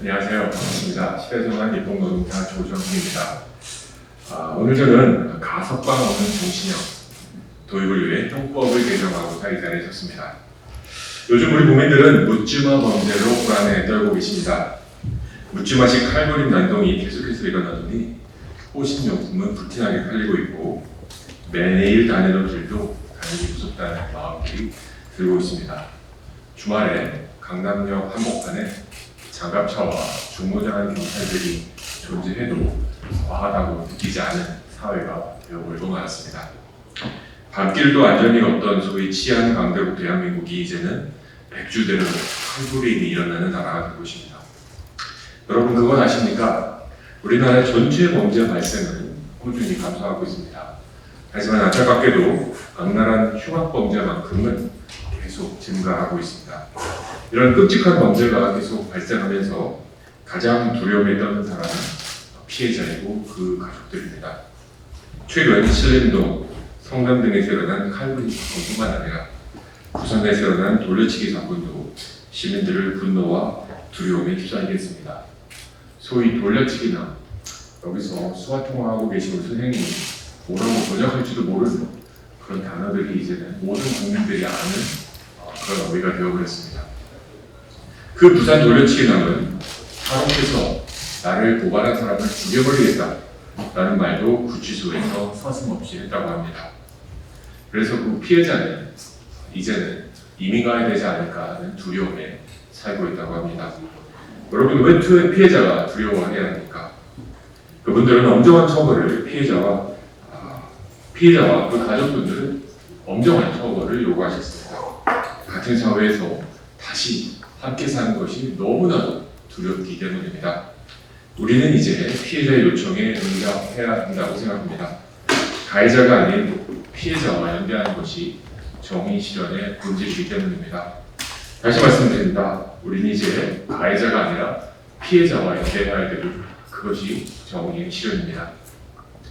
안녕하세요. 반갑습니다. 시대전환 입봉노동자 조정희입니다. 아, 오늘 저는 가석방 없는 정신형 도입을 위해 형법을 개정하고자 이 자리에 섰습니다. 요즘 우리 국민들은 묻지마 범죄로 불안에 떨고 계십니다. 묻지마식 칼부림 난동이 계속해서 일어나더니 호신용품은 불티나게 팔리고 있고 매일 다니던 길도 다니기 무섭다는 마음들이 들고 있습니다. 주말에 강남역 한복판에 장갑차와 중무장한 경찰들이 존재해도 과하다고 느끼지 않은 사회가 되어버리고 말았습니다. 밤길도 안전이 없던 소위 치안 강대국 대한민국이 이제는 백주대로 칼부림이 일어나는 나라가 되고 있습니다. 여러분 그건 아십니까? 우리나라의 전체 범죄 발생은 꾸준히 감소하고 있습니다. 하지만 안타깝게도 악랄한 흉악 범죄만큼은 계속 증가하고 있습니다. 이런 끔찍한 범죄가 계속 발생하면서 가장 두려움에 떠는 사람은 피해자이고 그 가족들입니다. 최근 신림동, 성남 등에서 일어난 칼부림 사건뿐만 아니라 부산에서 일어난 돌려치기 사건도 시민들을 분노와 두려움에 휩싸이게 했습니다. 소위 돌려치기나 여기서 수화통화하고 계시는 선생님이 뭐라고 번역할지도 모르는 그런 단어들이 이제는 모든 국민들이 아는 어, 그런 어휘가 되어버렸습니다. 그 부산 돌려치기 남은 사업에서 나를 고발한 사람을 죽여버리겠다 라는 말도 구치소에서 서슴없이 했다고 합니다. 그래서 그 피해자는 이제는 이민 가야 되지 않을까 하는 두려움에 살고 있다고 합니다. 여러분 왜 투- 피해자가 두려워해야 합니까? 그분들은 엄정한 처벌을 피해자와 아, 피해자와 그 가족분들은 엄정한 처벌을 요구하셨습니다. 같은 사회에서 다시 함께 사는 것이 너무나도 두렵기 때문입니다. 우리는 이제 피해자의 요청에 응답해야 한다고 생각합니다. 가해자가 아닌 피해자와 연대하는 것이 정의 실현의 본질이기 때문입니다. 다시 말씀드립니다. 우리는 이제 가해자가 아니라 피해자와 연대해야 되고 그것이 정의의 실현입니다.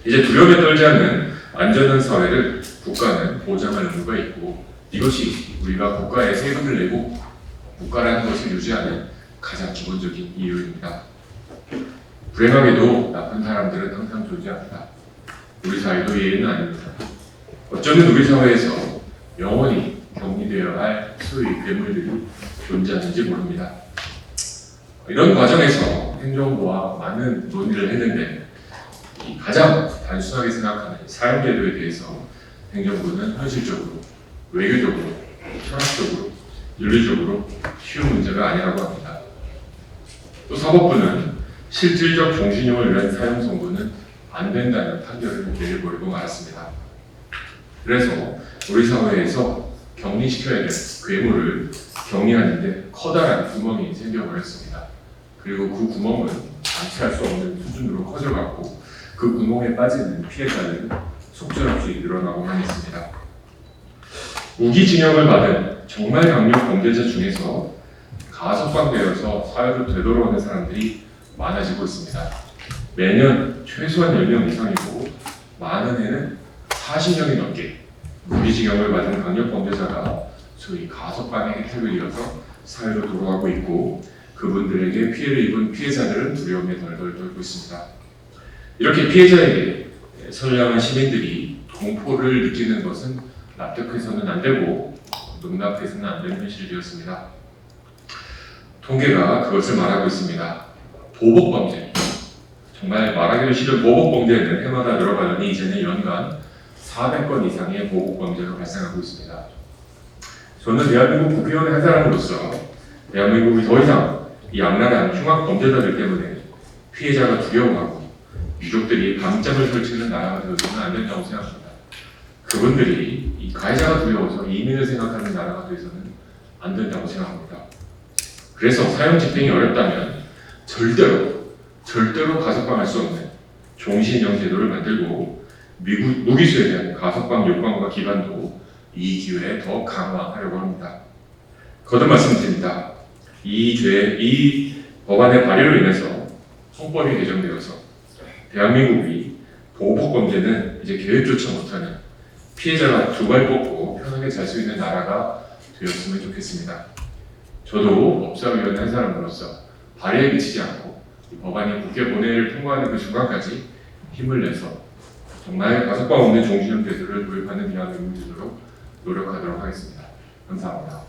이제 두려움에 떨지 않는 안전한 사회를 국가는 보장할 의무가 있고 이것이 우리가 국가에 세금을 내고 국가라는 것을 유지하는 가장 기본적인 이유입니다. 불행하게도 나쁜 사람들은 항상 존재합니다. 우리 사회도 예외는 아닙니다. 어쩌면 우리 사회에서 영원히 격리되어야 할 소위 괴물들이 존재하는지 모릅니다. 이런 과정에서 행정부와 많은 논의를 했는데 이 가장 단순하게 생각하는 사용제도에 대해서 행정부는 현실적으로, 외교적으로, 철학적으로, 윤리적으로 쉬운 문제가 아니라고 합니다. 또 사법부는 실질적 종신형을 위한 사용 성분은 안 된다는 판결을 내려버리고 말았습니다. 그래서 우리 사회에서 격리시켜야 될 괴물을 격리하는데 커다란 구멍이 생겨버렸습니다. 그리고 그 구멍은 방치할 수 없는 수준으로 커져갔고 그 구멍에 빠지는 피해자는 속절없이 늘어나고만 있습니다. 무기징역을 받은 정말 강력 범죄자 중에서 가석방되어서 사회로 되돌아오는 사람들이 많아지고 있습니다. 매년 최소한 10명 이상이고 많은 해는 40명이 넘게 무기징역을 받은 강력 범죄자가 소위 가석방의 혜택을 이어서 사회로 돌아가고 있고 그분들에게 피해를 입은 피해자들은 두려움에 덜덜 떨고 있습니다. 이렇게 피해자에게 선량한 시민들이 공포를 느끼는 것은 납득해서는 안 되고 농락해서는 안 되는 현실이 되었습니다. 통계가 그것을 말하고 있습니다. 보복 범죄. 정말 말하기도 싫은 보복 범죄는 해마다 늘어가더니 이제는 연간 400건 이상의 보복 범죄가 발생하고 있습니다. 저는 대한민국 국회의원 한 사람으로서 대한민국이 더 이상 이 악랄한 흉악 범죄자들 때문에 피해자가 두려워하고 유족들이 밤잠을 설치는 나라가 되어서는 안 된다고 생각합니다. 그분들이 이 가해자가 두려워서 이민을 생각하는 나라가 되어서는 안 된다고 생각합니다. 그래서 사형 집행이 어렵다면 절대로 절대로 가석방할 수 없는 종신형 제도를 만들고 미국 무기수에 대한 가석방 요건과 기간도 이 기회에 더 강화하려고 합니다. 거듭 말씀드립니다. 이 죄, 이 법안의 발의로 인해서 형법이 개정되어서 대한민국이 보복 범죄는 이제 계획조차 못하는 피해자가 두 발 뻗고 편하게 잘 수 있는 나라가 되었으면 좋겠습니다. 저도 법사위원회 한 사람으로서 발의에 그치지 않고 이 법안이 국회 본회의를 통과하는 그 순간까지 힘을 내서 정말 가석방 없는 종신형 제도를 도입하는 대한민국이 되도록 노력하도록 하겠습니다. 감사합니다.